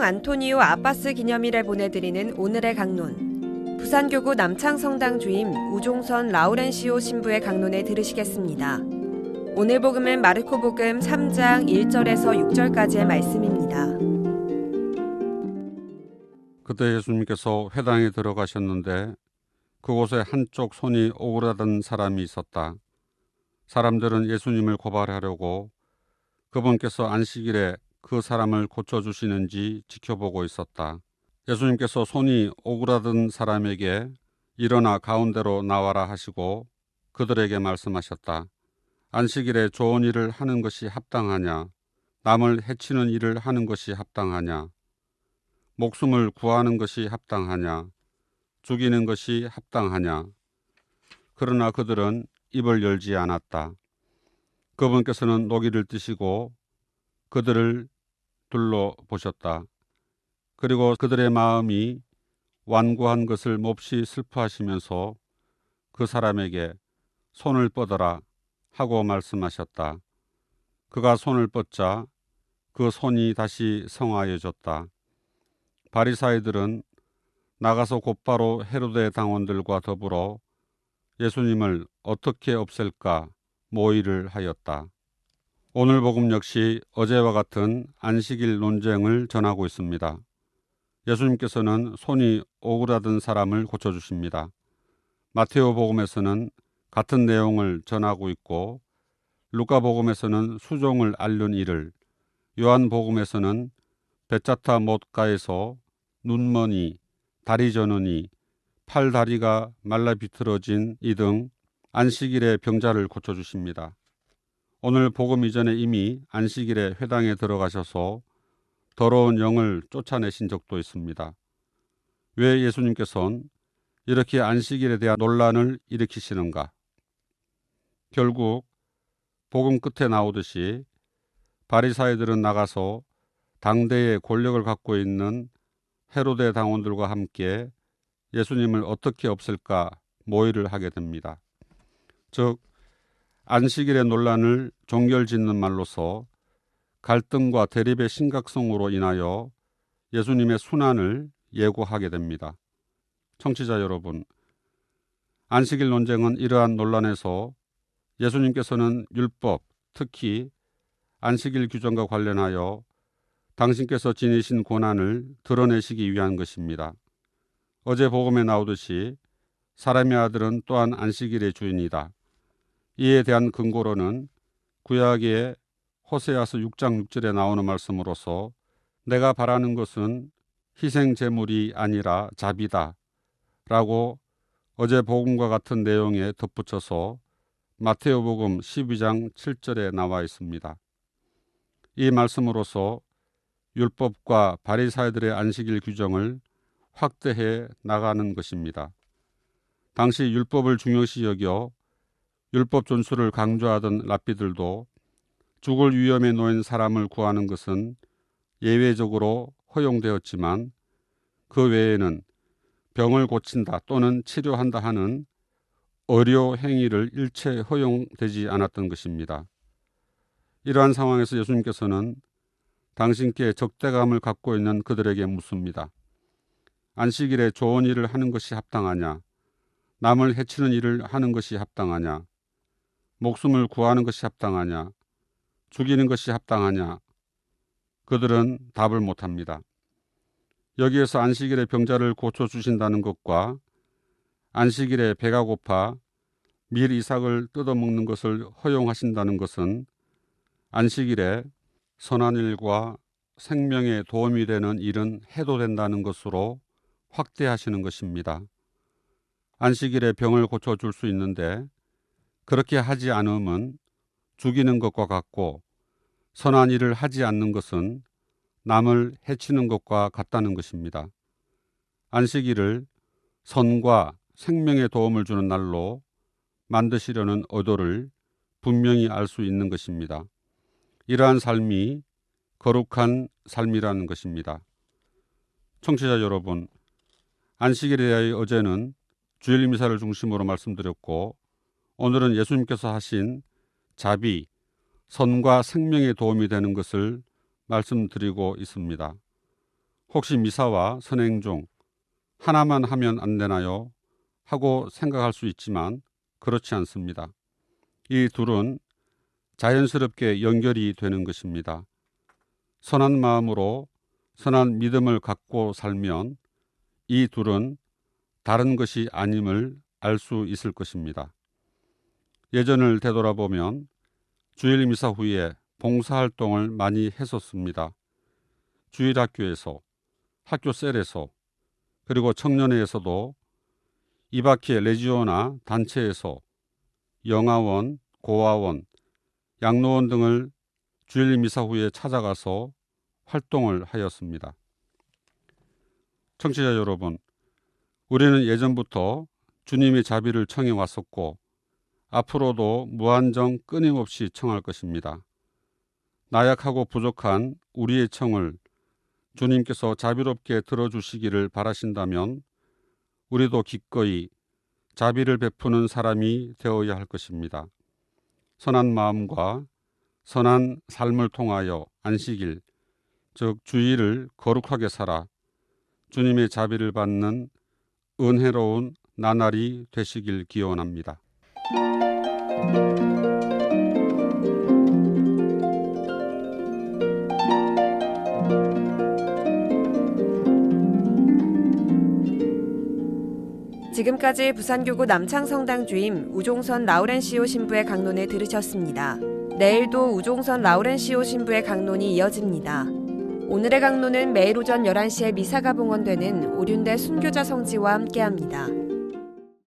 파파성 안토니오 아바스 기념일에 보내드리는 오늘의 강론. 부산교구 남창성당 주임 우종선 라우렌시오 신부의 강론에 들으시겠습니다. 오늘 복음은 마르코 복음 3장 1절에서 6절까지의 말씀입니다. 그때 예수님께서 회당에 들어가셨는데 그곳에 한쪽 손이 오그라든 사람이 있었다. 사람들은 예수님을 고발하려고 그분께서 안식일에 그 사람을 고쳐주시는지 지켜보고 있었다. 예수님께서 손이 오그라든 사람에게 일어나 가운데로 나와라 하시고 그들에게 말씀하셨다. 안식일에 좋은 일을 하는 것이 합당하냐? 남을 해치는 일을 하는 것이 합당하냐? 목숨을 구하는 것이 합당하냐? 죽이는 것이 합당하냐? 그러나 그들은 입을 열지 않았다. 그분께서는 노기를 뜨시고 그들을 둘러보셨다. 그리고 그들의 마음이 완고한 것을 몹시 슬퍼하시면서 그 사람에게 손을 뻗어라 하고 말씀하셨다. 그가 손을 뻗자 그 손이 다시 성하여졌다. 바리사이들은 나가서 곧바로 헤로데 당원들과 더불어 예수님을 어떻게 없앨까 모의를 하였다. 오늘 복음 역시 어제와 같은 안식일 논쟁을 전하고 있습니다. 예수님께서는 손이 오그라든 사람을 고쳐주십니다. 마테오 복음에서는 같은 내용을 전하고 있고 루카 복음에서는 수종을 앓는 일을 요한 복음에서는 베짜타 못가에서 눈머니, 다리 저는이, 팔 다리가 말라 비틀어진 이 등 안식일에 병자를 고쳐주십니다. 오늘 복음 이전에 이미 안식일에 회당에 들어가셔서 더러운 영을 쫓아내신 적도 있습니다. 왜 예수님께서는 이렇게 안식일에 대한 논란을 일으키시는가? 결국 복음 끝에 나오듯이 바리사이들은 나가서 당대의 권력을 갖고 있는 헤로데 당원들과 함께 예수님을 어떻게 없앨까 모의를 하게 됩니다. 즉 안식일의 논란을 종결짓는 말로서 갈등과 대립의 심각성으로 인하여 예수님의 순환을 예고하게 됩니다. 청취자 여러분, 안식일 논쟁은 이러한 논란에서 예수님께서는 율법, 특히 안식일 규정과 관련하여 당신께서 지니신 고난을 드러내시기 위한 것입니다. 어제 복음에 나오듯이 사람의 아들은 또한 안식일의 주인이다. 이에 대한 근거로는 구약의 호세아서 6장 6절에 나오는 말씀으로서 내가 바라는 것은 희생 제물이 아니라 자비다 라고 어제 복음과 같은 내용에 덧붙여서 마테오 복음 12장 7절에 나와 있습니다. 이 말씀으로서 율법과 바리사이들의 안식일 규정을 확대해 나가는 것입니다. 당시 율법을 중요시 여겨 율법 존수를 강조하던 랍비들도 죽을 위험에 놓인 사람을 구하는 것은 예외적으로 허용되었지만 그 외에는 병을 고친다 또는 치료한다 하는 의료 행위를 일체 허용되지 않았던 것입니다. 이러한 상황에서 예수님께서는 당신께 적대감을 갖고 있는 그들에게 묻습니다. 안식일에 좋은 일을 하는 것이 합당하냐? 남을 해치는 일을 하는 것이 합당하냐? 목숨을 구하는 것이 합당하냐? 죽이는 것이 합당하냐? 그들은 답을 못합니다. 여기에서 안식일에 병자를 고쳐주신다는 것과 안식일에 배가 고파 밀 이삭을 뜯어먹는 것을 허용하신다는 것은 안식일에 선한 일과 생명에 도움이 되는 일은 해도 된다는 것으로 확대하시는 것입니다. 안식일에 병을 고쳐줄 수 있는데 그렇게 하지 않으면 죽이는 것과 같고 선한 일을 하지 않는 것은 남을 해치는 것과 같다는 것입니다. 안식일을 선과 생명에 도움을 주는 날로 만드시려는 의도를 분명히 알 수 있는 것입니다. 이러한 삶이 거룩한 삶이라는 것입니다. 청취자 여러분, 안식일에 대하여 어제는 주일 미사를 중심으로 말씀드렸고 오늘은 예수님께서 하신 자비, 선과 생명에 도움이 되는 것을 말씀드리고 있습니다. 혹시 미사와 선행 중 하나만 하면 안 되나요? 하고 생각할 수 있지만 그렇지 않습니다. 이 둘은 자연스럽게 연결이 되는 것입니다. 선한 마음으로 선한 믿음을 갖고 살면 이 둘은 다른 것이 아님을 알 수 있을 것입니다. 예전을 되돌아보면 주일 미사 후에 봉사활동을 많이 했었습니다. 주일 학교에서, 학교 셀에서, 그리고 청년회에서도 이 밖에 레지오나 단체에서 영화원, 고아원, 양로원 등을 주일 미사 후에 찾아가서 활동을 하였습니다. 청취자 여러분, 우리는 예전부터 주님의 자비를 청해 왔었고 앞으로도 무한정 끊임없이 청할 것입니다. 나약하고 부족한 우리의 청을 주님께서 자비롭게 들어주시기를 바라신다면 우리도 기꺼이 자비를 베푸는 사람이 되어야 할 것입니다. 선한 마음과 선한 삶을 통하여 안식일, 즉 주일을 거룩하게 살아 주님의 자비를 받는 은혜로운 나날이 되시길 기원합니다. 지금까지 부산교구 남창성당 주임 우종선 라우렌시오 신부의 강론을 들으셨습니다. 내일도 우종선 라우렌시오 신부의 강론이 이어집니다. 오늘의 강론은 매일 오전 11시에 미사가 봉헌되는 오륜대 순교자 성지와 함께합니다.